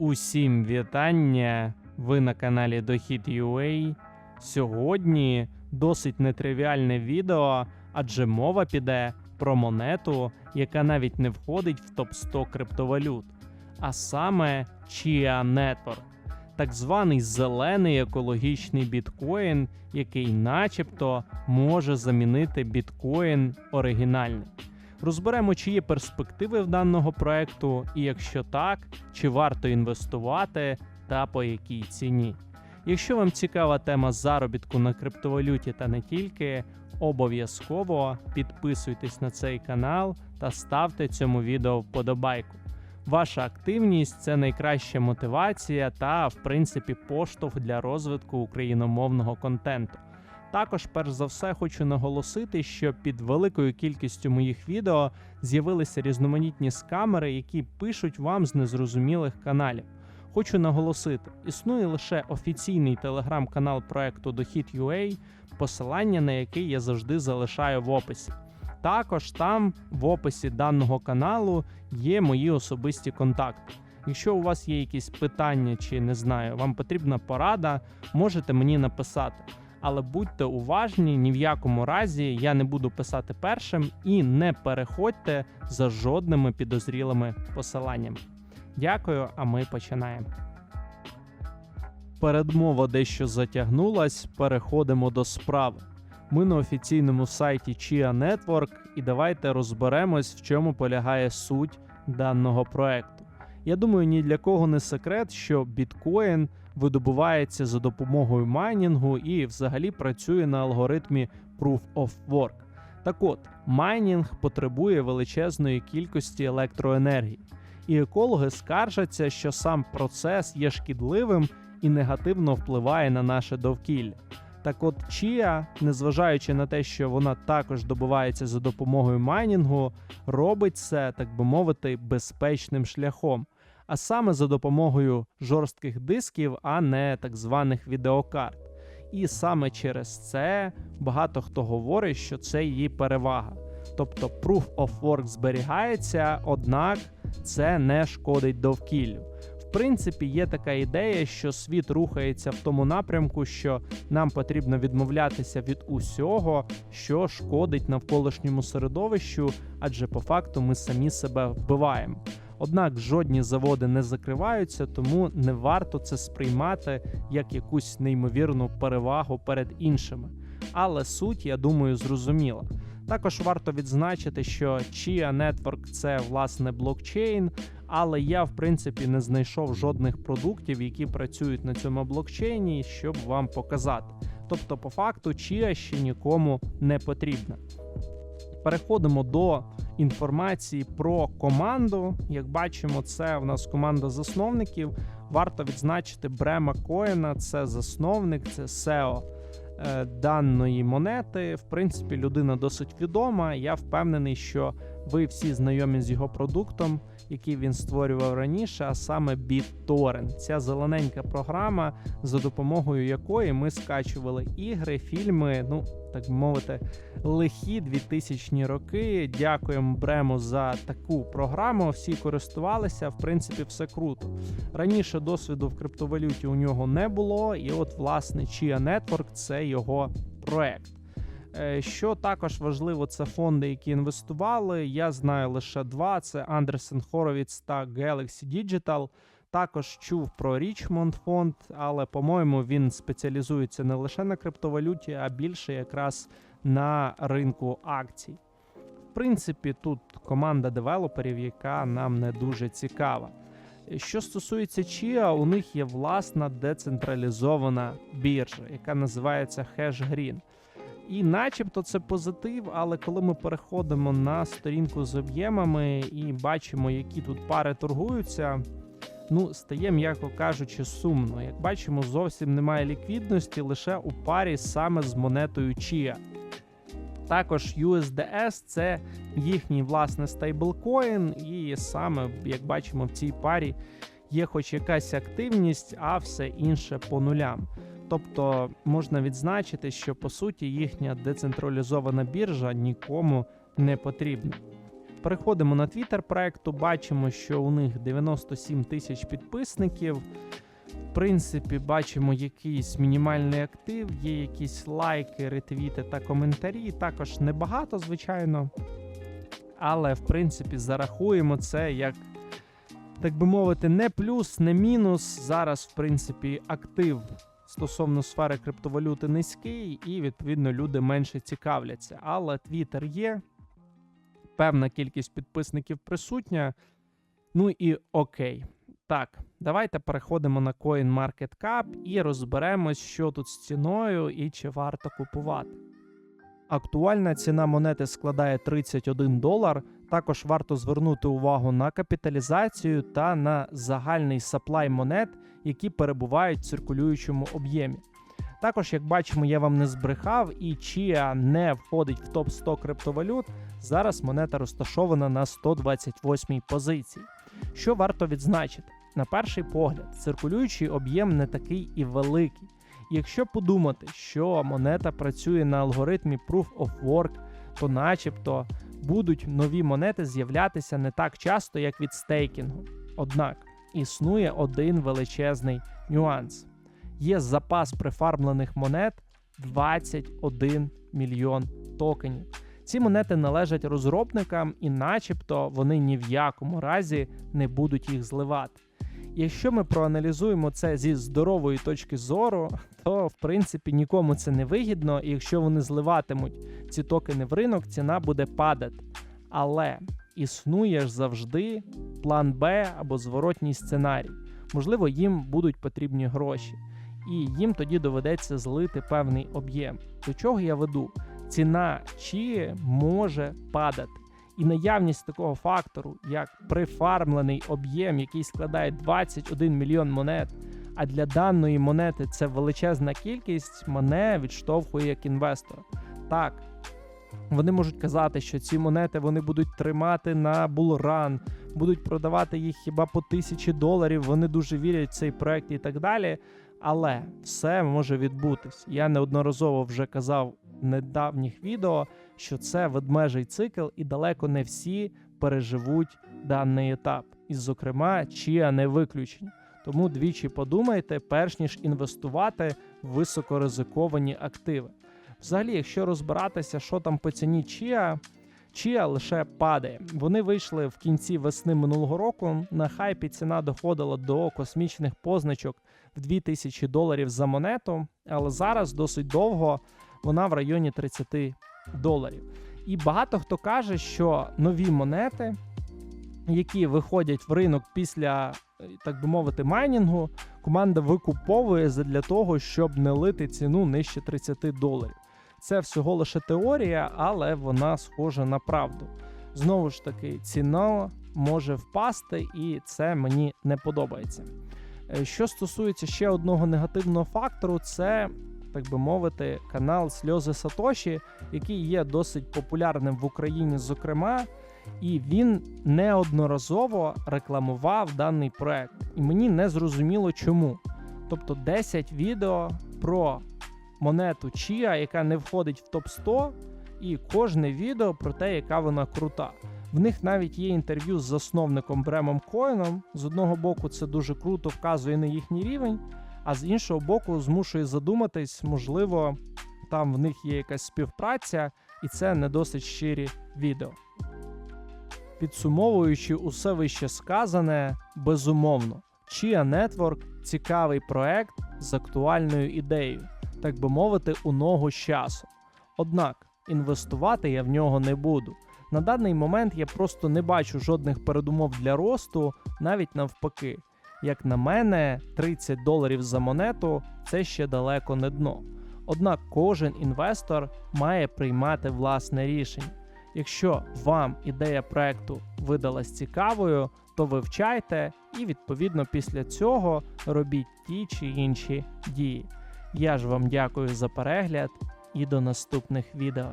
Усім вітання! Ви на каналі Дохід.ua. Сьогодні досить нетривіальне відео, адже мова піде про монету, яка навіть не входить в топ 100 криптовалют, а саме Chia Network, так званий зелений екологічний біткоін, який начебто може замінити біткоін оригінальний. Розберемо, чи є перспективи в даного проекту, і якщо так, чи варто інвестувати та по якій ціні. Якщо вам цікава тема заробітку на криптовалюті та не тільки, обов'язково підписуйтесь на цей канал та ставте цьому відео вподобайку. Ваша активність це найкраща мотивація та, в принципі, поштовх для розвитку україномовного контенту. Також, перш за все, хочу наголосити, що під великою кількістю моїх відео з'явилися різноманітні скамери, які пишуть вам з незрозумілих каналів. Хочу наголосити, існує лише офіційний телеграм-канал проекту Дохід.ua, посилання на який я завжди залишаю в описі. Також там в описі даного каналу є мої особисті контакти. Якщо у вас є якісь питання чи не знаю, вам потрібна порада, можете мені написати. Але будьте уважні, ні в якому разі я не буду писати першим і не переходьте за жодними підозрілими посиланнями. Дякую, а ми починаємо. Передмова дещо затягнулась, переходимо до справи. Ми на офіційному сайті Chia Network і давайте розберемось, в чому полягає суть даного проекту. Я думаю, ні для кого не секрет, що біткоін видобувається за допомогою майнінгу і взагалі працює на алгоритмі Proof of Work. Так от, майнінг потребує величезної кількості електроенергії, і екологи скаржаться, що сам процес є шкідливим і негативно впливає на наше довкілля. Так от Chia, незважаючи на те, що вона також добувається за допомогою майнінгу, робить це, так би мовити, безпечним шляхом, а саме за допомогою жорстких дисків, а не так званих відеокарт. І саме через це багато хто говорить, що це її перевага. Тобто Proof of Work зберігається, однак це не шкодить довкіллю. В принципі, є така ідея, що світ рухається в тому напрямку, що нам потрібно відмовлятися від усього, що шкодить навколишньому середовищу, адже по факту ми самі себе вбиваємо. Однак жодні заводи не закриваються, тому не варто це сприймати як якусь неймовірну перевагу перед іншими. Але суть, я думаю, зрозуміла. Також варто відзначити, що Chia Network – це власне блокчейн, але я в принципі не знайшов жодних продуктів, які працюють на цьому блокчейні, щоб вам показати. Тобто, по факту, Chia ще нікому не потрібна. Переходимо до інформації про команду. Як бачимо, це в нас команда засновників. Варто відзначити Брема Коена, це засновник, це SEO е, даної монети. В принципі, людина досить відома. Я впевнений, що ви всі знайомі з його продуктом, який він створював раніше, а саме BitTorrent. Ця зелененька програма, за допомогою якої ми скачували ігри, фільми. Ну так мовити, лихі 2000-ні роки. Дякуємо Брему за таку програму. Всі користувалися, в принципі, все круто. Раніше досвіду в криптовалюті у нього не було, і от, власне, Chia Network – це його проект. Що також важливо, це фонди, які інвестували. Я знаю лише два: це Андерсен Хоровіц та Galaxy Digital. Також чув про Річмонд фонд, але, по-моєму, він спеціалізується не лише на криптовалюті, а більше якраз на ринку акцій. В принципі, тут команда девелоперів, яка нам не дуже цікава. Що стосується Chia, у них є власна децентралізована біржа, яка називається HashGreen. І начебто це позитив, але коли ми переходимо на сторінку з об'ємами і бачимо, які тут пари торгуються, ну, стає, м'яко кажучи, сумно. Як бачимо, зовсім немає ліквідності лише у парі саме з монетою Chia. Також USDS це їхній власне стейблкоін, і саме, як бачимо, в цій парі є хоч якась активність, а все інше по нулям. Тобто можна відзначити, що по суті їхня децентралізована біржа нікому не потрібна. Переходимо на твіттер проекту, бачимо, що у них 97 тисяч підписників. В принципі, бачимо якийсь мінімальний актив, є якісь лайки, ретвіти та коментарі. Також небагато, звичайно. Але, в принципі, зарахуємо це як, так би мовити, не плюс, не мінус. Зараз, в принципі, актив стосовно сфери криптовалюти низький, і, відповідно, люди менше цікавляться. Але Twitter є, певна кількість підписників присутня. Ну і окей. Так, давайте переходимо на CoinMarketCap і розберемось, що тут з ціною і чи варто купувати. Актуальна ціна монети складає 31 долар. Також варто звернути увагу на капіталізацію та на загальний саплай монет, які перебувають в циркулюючому об'ємі. Також, як бачимо, я вам не збрехав, і Chia не входить в топ 100 криптовалют. Зараз монета розташована на 128-й позиції. Що варто відзначити? На перший погляд, циркулюючий об'єм не такий і великий. Якщо подумати, що монета працює на алгоритмі Proof of Work, то начебто будуть нові монети з'являтися не так часто, як від стейкінгу. Однак існує один величезний нюанс: є запас прифармлених монет 21 мільйон токенів. Ці монети належать розробникам, і, начебто, вони ні в якому разі не будуть їх зливати. Якщо ми проаналізуємо це зі здорової точки зору, то в принципі нікому це не вигідно, і якщо вони зливатимуть ці токени в ринок, ціна буде падати. Але існує ж завжди план Б або зворотній сценарій. Можливо, їм будуть потрібні гроші, і їм тоді доведеться злити певний об'єм. До чого я веду? Ціна чи може падати. І наявність такого фактору, як прифармлений об'єм, який складає 21 мільйон монет, а для даної монети це величезна кількість, мене відштовхує як інвестора. Так, вони можуть казати, що ці монети вони будуть тримати на булран, будуть продавати їх хіба по тисячі доларів. Вони дуже вірять в цей проект і так далі. Але все може відбутись. Я неодноразово вже казав недавніх відео, що це ведмежий цикл, і далеко не всі переживуть даний етап. І, зокрема, чия не виключення. Тому двічі подумайте, перш ніж інвестувати в високоризиковані активи. Взагалі, якщо розбиратися, що там по ціні Чія, Чія лише падає. Вони вийшли в кінці весни минулого року. На хайпі ціна доходила до космічних позначок в 2000 доларів за монету, але зараз досить довго вона в районі 30 доларів. І багато хто каже, що нові монети, які виходять в ринок після, так би мовити, майнінгу, команда викуповує для того, щоб не лити ціну нижче 30 доларів. Це всього лише теорія, але вона схожа на правду. Знову ж таки, ціна може впасти, і це мені не подобається. Е, Що стосується ще одного негативного фактору, це, так би мовити, канал Сльози Сатоші, який є досить популярним в Україні, зокрема, і він неодноразово рекламував даний проект. І мені не зрозуміло чому. Тобто 10 відео про монету Чія, яка не входить в топ 100 і кожне відео про те, яка вона крута. В них навіть є інтерв'ю з засновником Бремом Коїном. З одного боку, це дуже круто вказує на їхній рівень, а з іншого боку, змушує задуматись, можливо, там в них є якась співпраця, і це не досить щирі відео. Підсумовуючи усе вище сказане, безумовно, Chia Network – цікавий проект з актуальною ідеєю, так би мовити, у ногу з часу. Однак інвестувати я в нього не буду. На даний момент я просто не бачу жодних передумов для росту, навіть навпаки. Як на мене, 30 доларів за монету це ще далеко не дно. Однак кожен інвестор має приймати власне рішення. Якщо вам ідея проекту видалась цікавою, то вивчайте і відповідно після цього робіть ті чи інші дії. Я ж вам дякую за перегляд і до наступних відео.